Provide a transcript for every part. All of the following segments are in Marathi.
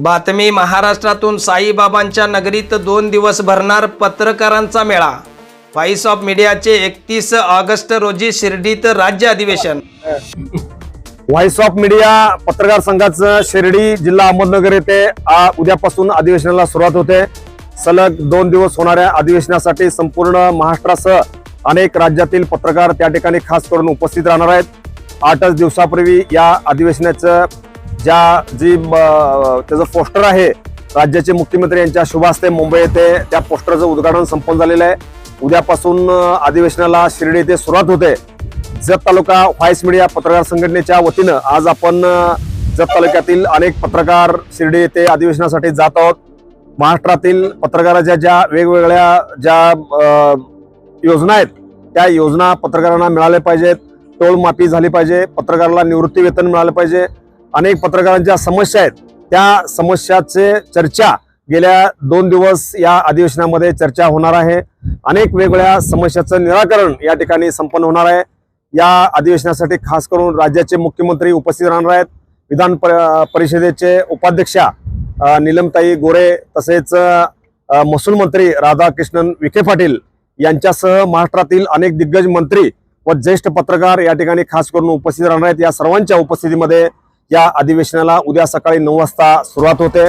बातमी महाराष्ट्रातून साईबाबांच्या नगरीत दोन दिवस भरणार पत्रकारांचा मेळा. व्हॉइस ऑफ मीडियाचे एकतीस ऑगस्ट रोजी शिर्डीत राज्य अधिवेशन. व्हॉइस ऑफ मीडिया पत्रकार संघाचं शिर्डी जिल्हा अहमदनगर येथे आ, उद्यापासून अधिवेशनाला सुरुवात होते. सलग दोन दिवस होणाऱ्या अधिवेशनासाठी संपूर्ण महाराष्ट्रासह अनेक राज्यातील पत्रकार त्या ठिकाणी खास करून उपस्थित राहणार आहेत. आठच दिवसापूर्वी या अधिवेशनाचं ज्या जी त्याचं पोस्टर आहे राज्याचे मुख्यमंत्री यांच्या शुभ हस्ते मुंबई येथे त्या पोस्टरचं उद्घाटन संपन्न झालेलं आहे. उद्यापासून अधिवेशनाला शिर्डी येथे सुरुवात होते. जत तालुका व्हॉइस मीडिया पत्रकार संघटनेच्या वतीनं आज आपण जत तालुक्यातील अनेक पत्रकार शिर्डी येथे अधिवेशनासाठी जात आहोत. महाराष्ट्रातील पत्रकाराच्या ज्या वेगवेगळ्या ज्या योजना आहेत त्या योजना पत्रकारांना मिळाल्या पाहिजेत. टोल माफी झाली पाहिजे. पत्रकाराला निवृत्ती वेतन मिळालं पाहिजे. अनेक पत्रकारांच्या समस्या आहेत. त्या समस्याचे चर्चा गेल्या दोन दिवस या अधिवेशनामध्ये चर्चा होणार आहे. अनेक वेगवेगळ्या समस्याचं निराकरण या ठिकाणी संपन्न होणार आहे. या अधिवेशनासाठी खास करून राज्याचे मुख्यमंत्री उपस्थित राहणार आहेत. विधान प- परिषदेचे उपाध्यक्षा नीलमताई निलमताई गोरे तसेच महसूल मंत्री राधाकृष्णन विखे पाटील यांच्यासह महाराष्ट्रातील अनेक दिग्गज मंत्री व ज्येष्ठ पत्रकार या ठिकाणी खास करून उपस्थित राहणार आहेत. या सर्वांच्या उपस्थितीमध्ये या अधिवेशनाला उद्या सकाळी नऊ वाजता सुरुवात होते.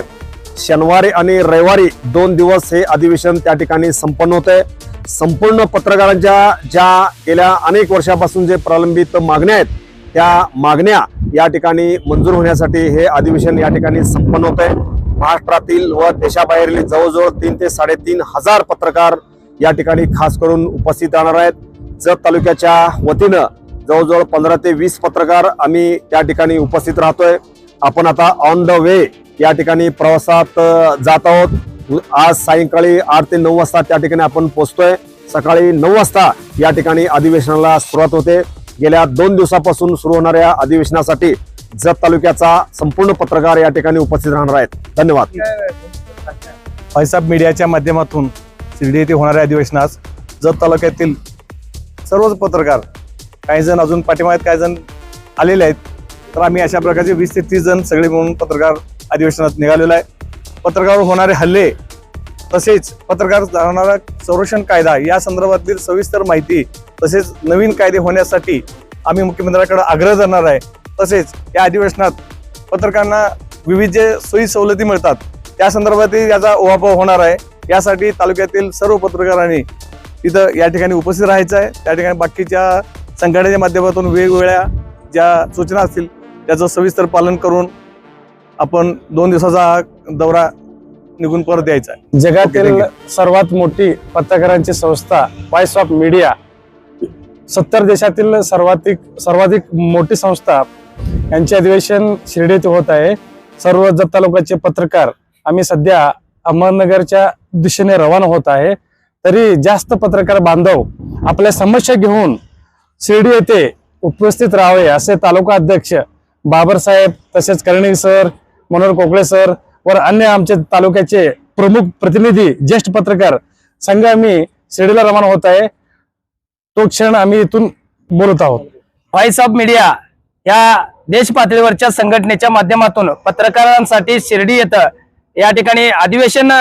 शनिवारी आणि रविवारी दोन दिवस हे अधिवेशन त्या ठिकाणी संपन्न होते. संपूर्ण पत्रकारांच्या ज्या गेल्या अनेक वर्षापासून जे प्रलंबित मागण्या आहेत त्या मागण्या या ठिकाणी मंजूर होण्यासाठी हे अधिवेशन या ठिकाणी संपन्न होत. आहे महाराष्ट्रातील व देशाबाहेरील जवळजवळ तीन ते साडेतीन हजार पत्रकार या ठिकाणी खास करून उपस्थित राहणार आहेत. जत तालुक्याच्या वतीनं जवळजवळ पंधरा ते वीस पत्रकार आम्ही त्या ठिकाणी उपस्थित राहतोय. आपण आता ऑन द वे या ठिकाणी प्रवासात जात आहोत. आज सायंकाळी आठ ते नऊ वाजता त्या ठिकाणी आपण पोहोचतोय. सकाळी नऊ वाजता या ठिकाणी अधिवेशनाला सुरुवात होते. गेल्या दोन दिवसापासून सुरू होणाऱ्या अधिवेशनासाठी जत तालुक्याचा संपूर्ण पत्रकार या ठिकाणी उपस्थित राहणार आहेत. धन्यवाद. फैसाब मीडियाच्या माध्यमातून शिर्डी येथे होणाऱ्या अधिवेशनास जत तालुक्यातील सर्वच पत्रकार काही जण अजून पाठिंबा आहेत काही जण आलेले आहेत. तर आम्ही अशा प्रकारचे वीस ते तीस जण सगळे मिळून पत्रकार अधिवेशनात निघालेलो आहे. पत्रकारावर होणारे हल्ले तसेच पत्रकार जाणणारा संरक्षण कायदा या संदर्भातील सविस्तर माहिती तसेच नवीन कायदे होण्यासाठी आम्ही मुख्यमंत्र्यांकडे आग्रह धरणार आहे. तसेच या अधिवेशनात पत्रकारांना विविध जे सोयी सवलती मिळतात त्या संदर्भातही याचा ओहापोह होणार आहे. यासाठी तालुक्यातील सर्व पत्रकारांनी तिथं या ठिकाणी उपस्थित राहायचं आहे. त्या ठिकाणी बाकीच्या संघटनेच्या माध्यमातून वेगवेगळ्या ज्या सूचना असतील त्याचं सविस्तर पालन करून आपण दोन दिवसाचा हा दौरा निघून परत यायचा आहे. जगातील सर्वात मोठी पत्रकारांची संस्था व्हॉइस ऑफ मीडिया सत्तर देशातील सर्वाधिक सर्वाधिक मोठी संस्था यांचे अधिवेशन शिर्डी येथे होत आहे. सर्व जत तालुक्याचे पत्रकार आम्ही सध्या अहमदनगरच्या दिशेने रवाना होत आहे. तरी जास्त पत्रकार बांधव आपल्या समस्या घेऊन शिर्डी येथे उपस्थित राहावे असे तालुका अध्यक्ष बाबरसाहेब तसेच कर्णी सर मनोहर कोकळे सर व अन्य आमचे तालुक्याचे प्रमुख प्रतिनिधी ज्येष्ठ पत्रकार संघ आम्ही शिर्डीला रवाना होत आहे. तो क्षण आम्ही इथून बोलत आहोत. व्हॉइस ऑफ मीडिया या देश पातळीवरच्या संघटनेच्या माध्यमातून पत्रकारांसाठी शिर्डी येतं. या ठिकाणी अधिवेशन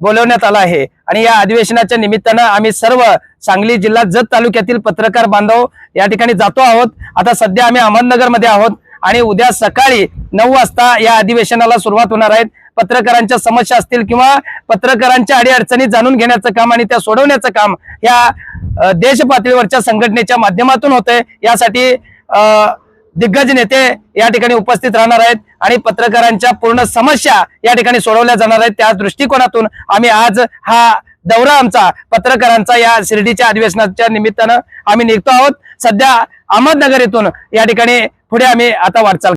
बोलवण्यात आला आहे. आणि या अधिवेशनाच्या निमित्तानं आम्ही सर्व सांगली जिल्हा जत तालुक्यातील पत्रकार बांधव या ठिकाणी जातो आहोत. आता सध्या आम्ही अहमदनगरमध्ये आहोत आणि उद्या सकाळी नऊ वाजता या अधिवेशनाला सुरुवात होणार आहेत पत्रकारांच्या समस्या असतील किंवा पत्रकारांच्या अडीअडचणी जाणून घेण्याचं काम आणि त्या सोडवण्याचं काम या देश पातळीवरच्या संघटनेच्या माध्यमातून होते यासाठी दिग्गज नेते या ठिकाणी उपस्थित राहणार आहेत आणि पत्रकारांच्या पूर्ण समस्या या ठिकाणी सोडवल्या जाणार आहेत. त्या दृष्टिकोनातून आम्ही आज हा दौरा आमचा पत्रकारांचा या शिर्डीच्या अधिवेशनाच्या निमित्तानं आम्ही निघतो आहोत. सध्या अहमदनगर येथून या ठिकाणी पुढे आम्ही आता वाटचाल